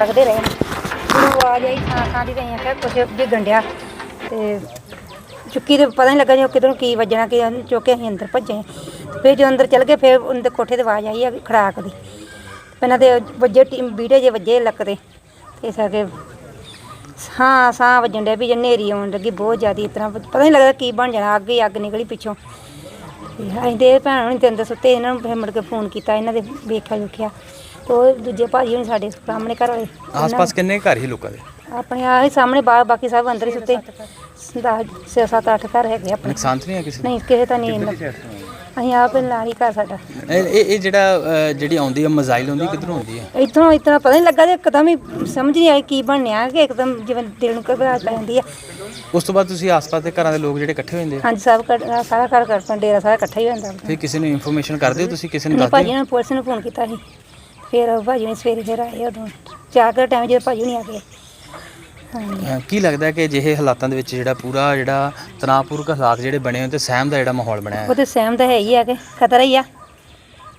ਲੱਗਦੇ ਰਹੇ। ਜਦੋਂ ਆਵਾਜ਼ ਆਈ ਥਾਂ ਥਾਂ ਦੀ ਤੇ ਅਸੀਂ ਕੁਛ ਡਿੱਗਣ ਡਿਆ। ਤੇ ਚੁੱਕੀ ਤੇ ਪਤਾ ਨਹੀਂ ਲੱਗਾ ਜੀ ਕਿਧਰੋਂ ਕੀ ਵੱਜਣਾ, ਕਿ ਚੁੱਕ ਕੇ ਅਸੀਂ ਅੰਦਰ ਭੱਜੇ ਫਿਰ ਜਦੋਂ ਅੰਦਰ ਚਲ ਗਏ, ਫਿਰ ਉਹਨਾਂ ਦੇ ਕੋਠੇ ਤੇ ਆਵਾਜ਼ ਆਈ ਆ ਖੜਾਕ ਦੀ। ਇਹਨਾਂ ਦੇ ਵੱਜੇ ਬੀੜੇ ਜੇ ਵੱਜੇ ਲੱਕ ਤੇ ਇਸ ਕਰਕੇ ਹਾਂ ਸਾਹ ਵੱਜਣ ਡਿਆ ਵੀ ਜੇ ਹਨੇਰੀ ਆਉਣ ਲੱਗੀ ਬਹੁਤ ਜ਼ਿਆਦਾ, ਇਸ ਤਰ੍ਹਾਂ ਪਤਾ ਨਹੀਂ ਲੱਗਦਾ ਕੀ ਬਣ ਜਾਣਾ, ਅੱਗ ਹੀ ਅੱਗ ਨਿਕਲੀ ਪਿੱਛੋਂ। ਅਸੀਂ ਤੇ ਭੈਣ ਹੁਣੀ ਤੇ ਅੰਦਰ ਸੁੱਤੇ, ਇਹਨਾਂ ਨੂੰ ਫਿਰ ਮੁੜ ਕੇ ਫੋਨ ਕੀਤਾ, ਇਹਨਾਂ ਦੇ ਵੇਖਿਆ ਵੇਖਿਆ ਉਹ ਦੂਜੇ ਭਾਜੀ ਹੁਣੀ ਸਾਡੇ ਸਾਹਮਣੇ ਘਰ ਵਾਲੇ। ਆਸ-ਪਾਸ ਕਿੰਨੇ ਘਰ ਹੀ ਲੋਕਾਂ ਦੇ? ਆਪਣੇ ਆਹ ਹੀ ਸਾਹਮਣੇ ਬਾਹਰ ਬਾਕੀ ਸਭ ਅੰਦਰ ਹੀ ਸੁੱਤੇ। 10 7 8 ਘਰ ਹੈਗੇ ਆਪਣੇ। ਨੁਕਸਾਨ ਤਾਂ ਨਹੀਂ ਹੈ ਕਿਸੇ? ਨਹੀਂ ਕਿਸੇ ਤਾਂ ਨਹੀਂ ਇੰਨਾ ਅਸੀਂ ਆਪ ਨਾਲ ਹੀ ਘਰ ਸਾਡਾ। ਇਹ ਇਹ ਇਹ ਜਿਹੜਾ ਅ, ਜਿਹੜੀ ਆਉਂਦੀ ਹੈ ਮਜ਼ਾਈਲ ਆਉਂਦੀ ਕਿੱਧਰੋਂ ਆਉਂਦੀ ਹੈ ਇਤੋਂ ਇਤਨਾ ਪਤਾ ਨਹੀਂ ਲੱਗਾ ਤੇ ਇੱਕਦਮ ਹੀ ਸਮਝ ਨਹੀਂ ਆਈ ਕੀ ਬਣਿਆ ਕਿ ਇੱਕਦਮ ਜਿਵੇਂ ਦਿਲ ਨੂੰ ਘਬਰਾਹਟ ਪੈ ਜਾਂਦੀ ਆ। ਉਸ ਤੋਂ ਬਾਅਦ ਤੁਸੀਂ ਆਸ-ਪਾਸ ਦੇ ਘਰਾਂ ਦੇ ਲੋਕ ਜਿਹੜੇ ਇਕੱਠੇ ਹੋ ਜਾਂਦੇ ਆ? ਹਾਂਜੀ ਸਭ ਘਰ- ਸਾਰਾ ਘਰ ਕਰ ਡੇਰਾ ਸਾਰਾ ਇਕੱਠਾ ਹੀ ਹੋ ਜਾਂਦਾ ਫਿਰ ਕਿਸੇ ਨੂੰ ਇਨਫੋਰਮੇਸ਼ਨ ਕਰਦੇ ਹੋ ਤੁਸੀਂ? ਕਿਸੇ ਨੂੰ ਨਹੀਂ ਦੱਸਦੇ ਭਾਜੀ ਨੇ ਪੁਲਿਸ ਨੂੰ ਫੋਨ ਕੀਤਾ ਸੀ। ਫਿਰ ਭਾਜੀ ਨੇ ਸਵੇਰੇ ਫਿਰ ਆਏ ਉਦੋਂ ਚਾਰ ਕੁ ਟਾਈਮ ਜਦੋਂ ਭਾਜੀ ਨਹੀਂ ਆ ਗਏ। ਹਾਂਜੀ। ਕੀ ਲੱਗਦਾ ਕਿ ਅਜਿਹੇ ਹਾਲਾਤਾਂ ਦੇ ਵਿੱਚ ਜਿਹੜਾ ਪੂਰਾ ਜਿਹੜਾ ਤਣਾਅਪੂਰਕ ਹਾਲਾਤ ਜਿਹੜੇ ਬਣੇ ਹੋਏ ਤੇ ਸਹਿਮ ਦਾ ਜਿਹੜਾ ਮਾਹੌਲ ਬਣਿਆ ਹੈ? ਉਹ ਤੇ ਸਹਿਮ ਤਾਂ ਹੈ ਹੀ ਆ ਕਿ ਖਤਰਾ ਹੀ ਆ।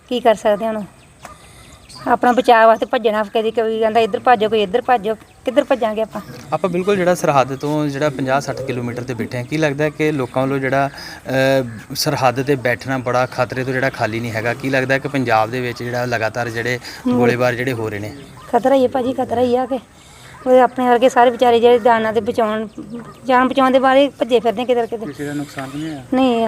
ਕੀ ਕਰ ਸਕਦੇ ਹਾਂ ਹੁਣ? ਆਪਣਾ ਬਚਾਅ ਵਾਸਤੇ ਭੱਜਣਾ ਕਦੀ ਕੋਈ ਕਹਿੰਦਾ ਇੱਧਰ ਭੱਜੋ ਕੋਈ ਇੱਧਰ ਭੱਜੋ ਕਿੱਧਰ ਭੱਜਾਂਗੇ ਆਪਾਂ? ਆਪਾਂ ਬਿਲਕੁਲ ਜਿਹੜਾ ਸਰਹੱਦ ਤੋਂ ਜਿਹੜਾ 50-60 ਕਿਲੋਮੀਟਰ ਤੇ ਬੈਠੇ ਹਾਂ ਕੀ ਲੱਗਦਾ ਹੈ ਕਿ ਲੋਕਾਂ ਵੱਲੋਂ ਜਿਹੜਾ ਅ, ਸਰਹੱਦ ਤੇ ਬੈਠਣਾ ਬੜਾ ਖਤਰੇ ਤੋਂ ਜਿਹੜਾ ਖਾਲੀ ਨਹੀਂ ਹੈਗਾ? ਕੀ ਲੱਗਦਾ ਹੈ ਕਿ ਪੰਜਾਬ ਦੇ ਵਿੱਚ ਜਿਹੜਾ ਲਗਾਤਾਰ ਜਿਹੜੇ ਗੋਲੀਬਾਰ ਜਿਹੜੇ ਹੋ ਰਹੇ ਨੇ? ਖਤਰਾ ਹੀ ਹੈ ਭਾਜੀ ਖਤਰਾ ਹੀ ਆ ਕਿ ਉਹ ਆਪਣੇ ਵਰਗੇ ਸਾਰੇ ਵਿਚਾਰੇ ਜਿਹੜੇ ਜਾਨਾਂ ਦੇ ਬਚਾਉਣ ਜਾਨ ਬਚਾਉਣ ਦੇ ਬਾਰੇ ਭੱਜੇ ਫਿਰਦੇ ਕਿਧਰ ਕਿਧਰ ਕਿਸੇ ਦਾ ਨੁਕਸਾਨ ਨਹੀਂ ਹੋਇਆ? ਨਹੀਂ।